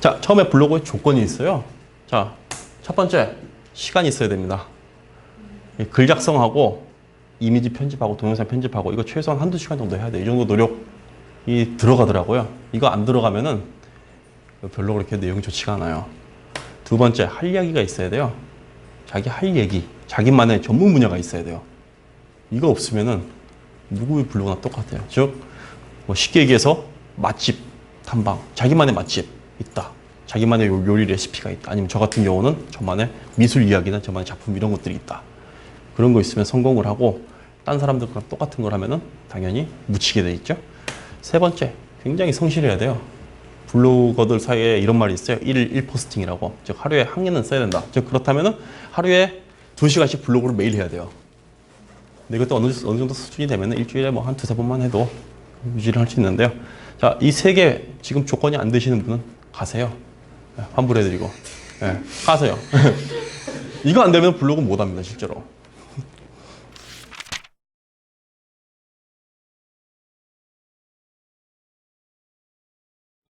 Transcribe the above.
자, 처음에 블로그에 조건이 있어요. 자, 첫 번째, 시간이 있어야 됩니다. 이글 작성하고 이미지 편집하고 동영상 편집하고 이거 최소한 한두 시간 정도 해야 돼. 이 정도 노력이 들어가더라고요. 이거 안 들어가면은 별로 그렇게 내용이 좋지가 않아요. 두 번째, 할 이야기가 있어야 돼요. 자기 할 얘기, 자기만의 전문 분야가 있어야 돼요. 이거 없으면은 누구의 블로그나 똑같아요. 즉, 뭐 쉽게 얘기해서 맛집 탐방, 자기만의 맛집 있다. 자기만의 요- 요리 레시피가 있다. 아니면 저 같은 경우는 저만의 미술 이야기나 저만의 작품 이런 것들이 있다. 그런 거 있으면 성공을 하고 딴 사람들과 똑같은 걸 하면은 당연히 묻히게 돼 있죠. 세 번째, 굉장히 성실해야 돼요. 블로거들 사이에 이런 말이 있어요. 1일 1포스팅이라고. 즉 하루에 한 개는 써야 된다. 즉 그렇다면은 하루에 두시간씩 블로그를 매일 해야 돼요. 근데 이것도 어느, 어느 정도 수준이 되면 일주일에 뭐 한 두세 번만 해도 유지를 할 수 있는데요. 자, 이 세 개 지금 조건이 안 되시는 분은 가세요. 예, 환불해드리고. 예, 가세요. 이거 안 되면 블로그 못 합니다, 실제로.